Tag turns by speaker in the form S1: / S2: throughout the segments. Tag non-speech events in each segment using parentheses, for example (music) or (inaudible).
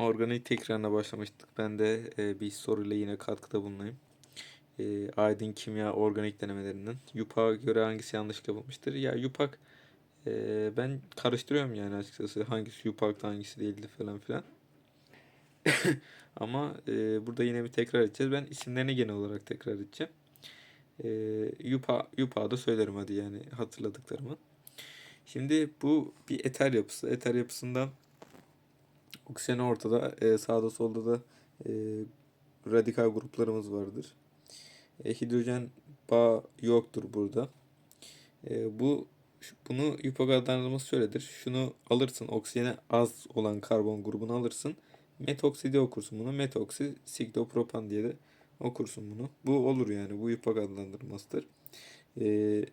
S1: organik tekrarına başlamıştık. Ben de e, bir soruyla yine katkıda bulunayım. E, Aydın Kimya Organik denemelerinden. YUPAK'a göre hangisi yanlış yapılmıştır? Ya YUPAK e, ben karıştırıyorum yani açıkçası. Hangisi YUPAK'ta hangisi değildi falan filan. (laughs) Ama e, burada yine bir tekrar edeceğiz. Ben isimlerini genel olarak tekrar edeceğim. E, YUPA, YUPAK'ı da söylerim hadi yani hatırladıklarımı. Şimdi bu bir eter yapısı. Eter yapısından oksijen ortada. E, sağda solda da e, radikal gruplarımız vardır. E, hidrojen bağ yoktur burada. E, bu bunu Yupak adlandırması şöyledir. Şunu alırsın oksijene az olan karbon grubunu alırsın. Metoksi diye okursun bunu. Metoksi siklopropan diye de okursun bunu. Bu olur yani. Bu Yupak adlandırmasıdır. E,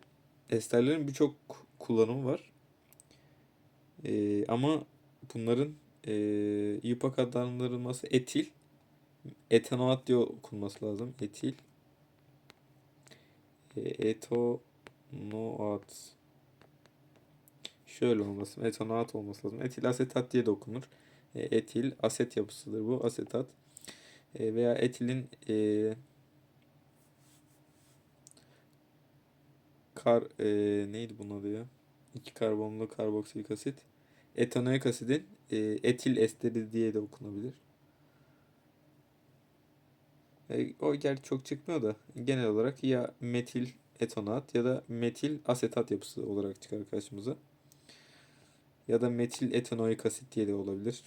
S1: esterlerin birçok kullanımı var. E, ama bunların e, Yupak adlandırılması etil. Etanoat diye okunması lazım. Etil. E, etanoat. Şöyle olması, etanoat olması lazım. Etil asetat diye de okunur. E, etil aset yapısıdır bu. Asetat. E, veya etilin e, kar e, neydi bunun adı ya? İki karbonlu karboksilik asit. Etanoik asidin e, etil esteri diye de okunabilir. E, o gerçi çok çıkmıyor da genel olarak ya metil etonat ya da metil asetat yapısı olarak çıkar karşımıza. Ya da metil etanoik asit diye de olabilir.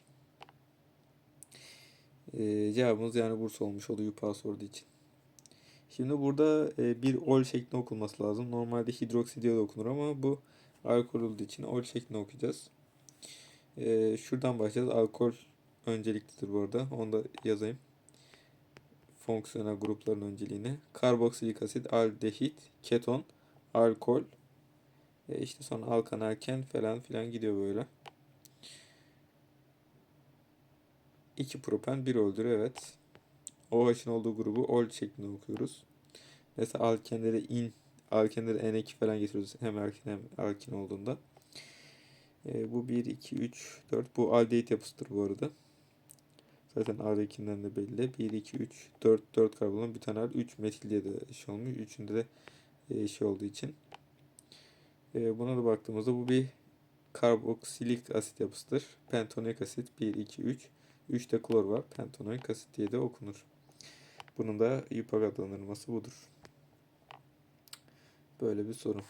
S1: E, cevabımız yani Bursa olmuş oldu yupağı sorduğu için. Şimdi burada e, bir ol şeklinde okunması lazım. Normalde hidroksi de okunur ama bu alkol olduğu için ol şeklinde okuyacağız. E, şuradan başlayacağız. Alkol önceliklidir bu arada. Onu da yazayım fonksiyonel grupların önceliğine. Karboksilik asit, aldehit, keton, alkol. E işte sonra alkan, alken falan filan gidiyor böyle. 2 propan 1 öldür evet. OH'ın olduğu grubu ol şeklinde okuyoruz. Mesela alkenleri in, alkenleri N2 falan getiriyoruz. Hem alken hem alkin olduğunda. E, bu 1, 2, 3, 4. Bu aldehit yapısıdır bu arada. Zaten A'dakinden de belli. 1, 2, 3, 4, 4 karbonun bir tane var. 3 metil diye de şey olmuş. Üçünde de e, şey olduğu için. E, buna da baktığımızda bu bir karboksilik asit yapısıdır. Pentonik asit 1, 2, 3. 3 de klor var. Pentonik asit diye de okunur. Bunun da yupak adlandırması budur. Böyle bir soru.